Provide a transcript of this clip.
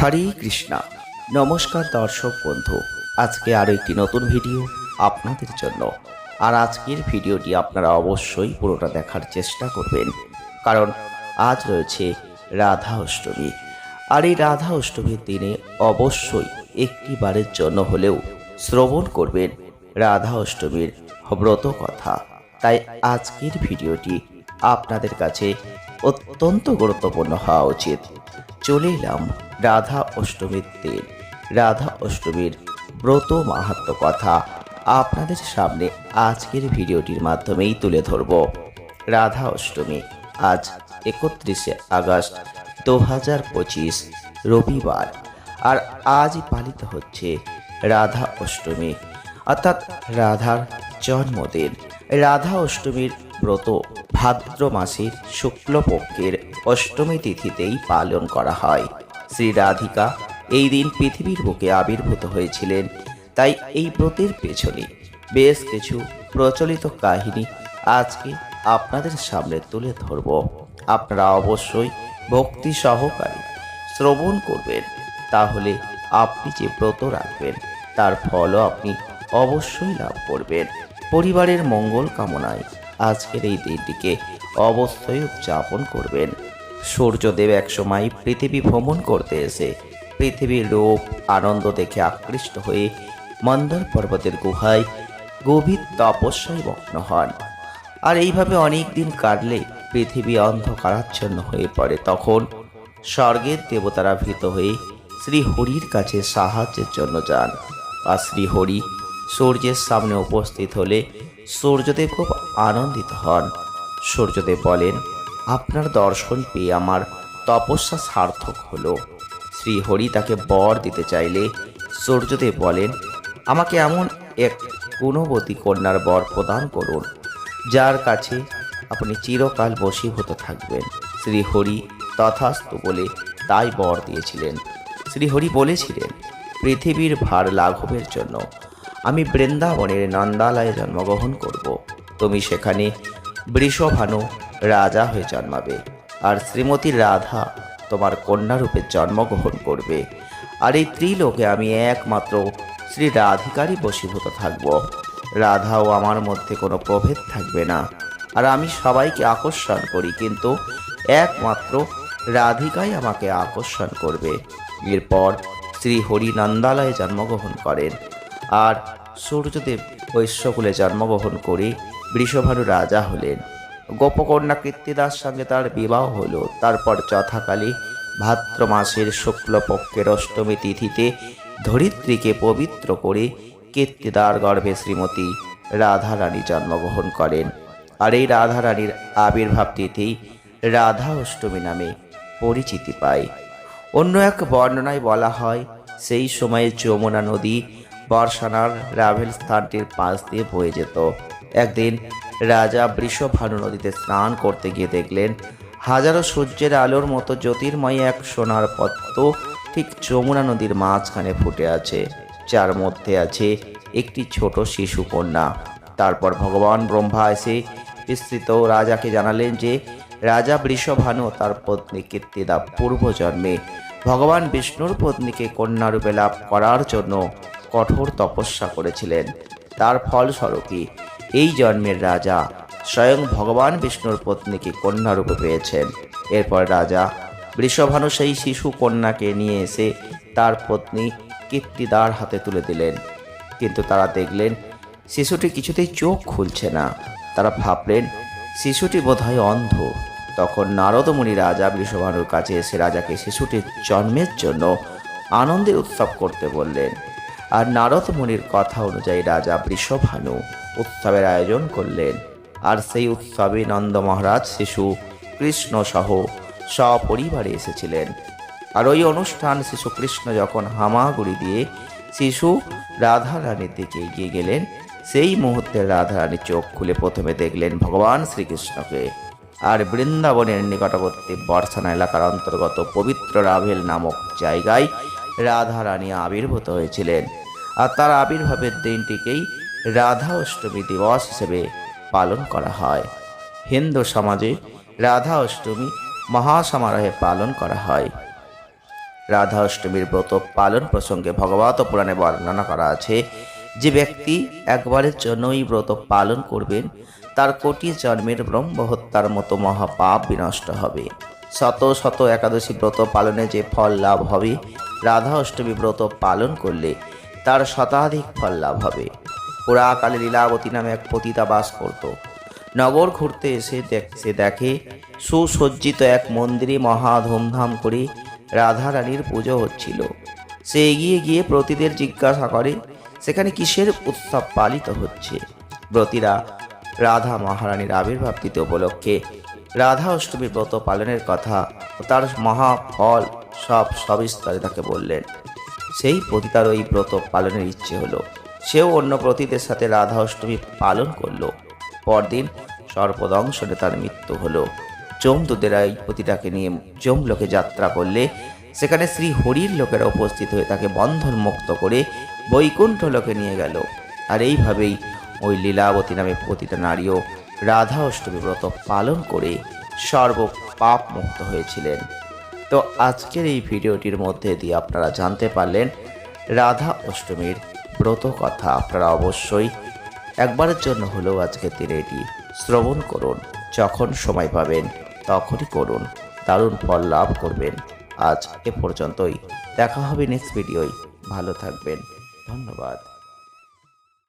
হরে কৃষ্ণা। নমস্কার দর্শক বন্ধু, আজকে আরও একটি নতুন ভিডিও আপনাদের জন্য। আর আজকের ভিডিওটি আপনারা অবশ্যই পুরোটা দেখার চেষ্টা করবেন। কারণ আজ রয়েছে রাধা অষ্টমী। আর এই রাধা অষ্টমীর দিনে অবশ্যই একটি বারের জন্য হলেও শ্রবণ করবেন রাধা অষ্টমীর ব্রত কথা। তাই আজকের ভিডিওটি আপনাদের কাছে অত্যন্ত গুরুত্বপূর্ণ হওয়া উচিত। চলে এলাম রাধা অষ্টমীর দিন। রাধা অষ্টমীর ব্রত মাহাত্ম কথা আপনাদের সামনে আজকের ভিডিওটির মাধ্যমেই তুলে ধরব। রাধা অষ্টমী, আজ একত্রিশে আগস্ট দু হাজার পঁচিশ রবিবার, আর আজই পালিত হচ্ছে রাধা অষ্টমী, অর্থাৎ রাধার জন্মদিন। রাধা অষ্টমীর ব্রত ভাদ্র মাসের শুক্লপক্ষের অষ্টমী তিথিতেই পালন করা হয়। শ্রী রাধিকা এই দিন পৃথিবীর বুকে আবির্ভূত হয়েছিলেন। তাই এই ব্রতের পেছনে বেশ কিছু প্রচলিত কাহিনী আজকে আপনাদের সামনে তুলে ধরব। আপনারা অবশ্যই ভক্তি সহকারে শ্রবণ করবেন। তাহলে আপনি যে ব্রত রাখবেন, তার ফলও আপনি অবশ্যই লাভ করবেন। পরিবারের মঙ্গল কামনায় আজকের এই দিনটিকে অবশ্যই উদযাপন করবেন। সূর্যদেব একসময় পৃথিবী ভ্রমণ করতে এসে পৃথিবীর রূপ, আনন্দ দেখে আকৃষ্ট হয়ে মন্দার পর্বতের গুহায় গভীর তপস্যায় মগ্ন হন। আর এইভাবে অনেক দিন কাটলে পৃথিবী অন্ধকারাচ্ছন্ন হয়ে পড়ে। তখন স্বর্গের দেবতারা ভীত হয়ে শ্রী হরির কাছে সাহায্যের জন্য যান। আর শ্রী হরি সূর্যের সামনে উপস্থিত হলে সূর্যদেব খুব আনন্দিত হন। সূর্যদেব বলেন, আপনার দর্শন পেয়ে আমার তপস্যা সার্থক হলো। শ্রীহরি তাকে বর দিতে চাইলে সূর্যদেব বলেন, আমাকে এমন এক গুণবতী কন্যার বর প্রদান করুন, যার কাছে আপনি চিরকাল বশীভূত থাকবেন। শ্রীহরি তথাস্তু বলে তাই বর দিয়েছিলেন। শ্রীহরি বলেছিলেন, পৃথিবীর ভার লাঘবের জন্য আমি বৃন্দাবনের নন্দালয়ে জন্মগ্রহণ করব। তুমি সেখানে বৃষভানু রাজা হয়ে জন্মাবে আর শ্রীমতী রাধা তোমার কন্যারূপে জন্মগ্রহণ করবে। আর এই ত্রিলোকে আমি একমাত্র শ্রী রাধিকারই বশীভূত থাকব। রাধা ও আমার মধ্যে কোনো প্রভেদ থাকবে না। আর আমি সবাইকে আকর্ষণ করি, কিন্তু একমাত্র রাধিকাই আমাকে আকর্ষণ করবে। এরপর শ্রী হরি নন্দালয়ে জন্মগ্রহণ করেন। আর সূর্যদেব বৈশ্যকুলে জন্মগ্রহণ করে বৃষভানু রাজা হলেন। গোপকন্যা কীর্তিদাস সঙ্গে তার বিবাহ হলো। তারপর যথাকালে ভাদ্র মাসের শুক্লপক্ষের অষ্টমী তিথিতে ধরিত্রীকে পবিত্র করে কীর্তিদার গর্ভে শ্রীমতী রাধারানী জন্মগ্রহণ করেন। আর এই রাধারানীর আবির্ভাব তিথি রাধা অষ্টমী নামে পরিচিতি পায়। অন্য এক বর্ণনায় বলা হয়, সেই সময়ে যমুনা নদী বর্ষানার রাভেল স্থানটির পাশ দিয়ে বয়ে যেত। একদিন রাজা বৃষভানু নদীতে স্নান করতে গিয়ে দেখলেন, হাজারো সূর্যের আলোর মতো জ্যোতির্ময় এক সোনার পদ্ম ঠিক যমুনা নদীর মাঝখানে ফুটে আছে। যার মধ্যে আছে একটি ছোট শিশু কন্যা। তারপর ভগবান ব্রহ্মা এসে বিস্তৃত রাজাকে জানালেন যে, রাজা বৃষভানু তার পত্নী কীর্তিদা পূর্বজন্মে ভগবান বিষ্ণুর পত্নীকে কন্যারূপে লাভ করার জন্য কঠোর তপস্যা করেছিলেন। তার ফলস্বরূপই এই জন্মের রাজা স্বয়ং ভগবান বিষ্ণুর পত্নীকে কন্যারূপে পেয়েছেন। এরপর রাজা বৃষভানু সেই শিশু কন্যাকে নিয়ে এসে তার পত্নী কীর্তিদার হাতে তুলে দিলেন। কিন্তু তারা দেখলেন, শিশুটি কিছুতেই চোখ খুলছে না। তারা ভাবলেন, শিশুটি বোধহয় অন্ধ। তখন নারদমণি রাজা বৃষভানুর কাছে এসে রাজাকে শিশুটির জন্মের জন্য আনন্দের উৎসব করতে বললেন। আর নারদ মুনির কথা অনুযায়ী রাজা বৃষভানু উৎসবের আয়োজন করলেন। আর সেই উৎসবে নন্দ মহারাজ, শিশু, কৃষ্ণ সহ সপরিবারে এসেছিলেন। আর ওই অনুষ্ঠান শিশু কৃষ্ণ যখন হামাগুড়ি দিয়ে শিশু রাধা রানীর দিকে এগিয়ে গেলেন, সেই মুহূর্তে রাধা রানী চোখ খুলে প্রথমে দেখলেন ভগবান শ্রীকৃষ্ণকে। আর বৃন্দাবনের নিকটবর্তী বর্ষানা এলাকার অন্তর্গত পবিত্র রাভেল নামক জায়গায় রাধা রানী আবির্ভূত হয়েছিলেন। আর তার আবির্ভাবের দিনটিকেই রাধা অষ্টমী দিবস হিসেবে পালন করা হয়। হিন্দু সমাজে রাধা অষ্টমী মহাসমারোহে পালন করা হয়। রাধা অষ্টমীর ব্রত পালন প্রসঙ্গে ভগবত পুরাণে বর্ণনা করা আছে, যে ব্যক্তি একবারের জন্য এই ব্রত পালন করবেন, তার কোটি জন্মের ব্রহ্ম হত্যার মতো মহাপাপ বিনষ্ট হবে। শত শত একাদশী ব্রত পালনে যে ফল লাভ হবে রাধা অষ্টমী ব্রত পালন করলে তার শতাধিক ফল লাভ হবে। পুরাকালে লীলাবতী নামে এক পতিতা বাস করত। নগর ঘুরতে এসে সে দেখে সুসজ্জিত এক মন্দিরে মহা ধুমধাম করে রাধা রানীর পুজো হচ্ছিল। সে এগিয়ে গিয়ে ব্রতীদের জিজ্ঞাসা করে, সেখানে কিসের উৎসব পালিত হচ্ছে? ব্রতীরা রাধা মহারানীর আবির্ভাব উপলক্ষে রাধা অষ্টমী ব্রত পালনের কথা ও তার মহা ফল সব সবিস্তারে তাকে বললেন, সেই পতিতার ওই ব্রত পালনের ইচ্ছে হলো। সেও অন্য প্রতীদের সাথে রাধা অষ্টমী পালন করল। পরদিন সর্পদংশনে তার মৃত্যু হলো। যমদূতেরা এই পতিটাকে নিয়ে যমলোকে যাত্রা করলে, সেখানে শ্রী হরির লোকেরা উপস্থিত হয়ে তাকে বন্ধন মুক্ত করে বৈকুণ্ঠ লোকে নিয়ে গেল। আর এইভাবেই ওই লীলাবতী নামে পতিতা নারীও রাধা অষ্টমী ব্রত পালন করে সর্ব পাপ মুক্ত হয়েছিলেন। তো আজকের এই ভিডিওটির মধ্যে দিয়ে আপনারা জানতে পারলেন রাধা অষ্টমীর ব্রত কথা। আপনারা অবশ্যই একবারের জন্য হলেও আজকের দিনে এটি শ্রবণ করুন, যখন সময় পাবেন তখনই করুন, দারুণ ফল লাভ করবেন। আজ এ পর্যন্তই। দেখা হবে নেক্সট ভিডিওয় ভালো থাকবেন। ধন্যবাদ।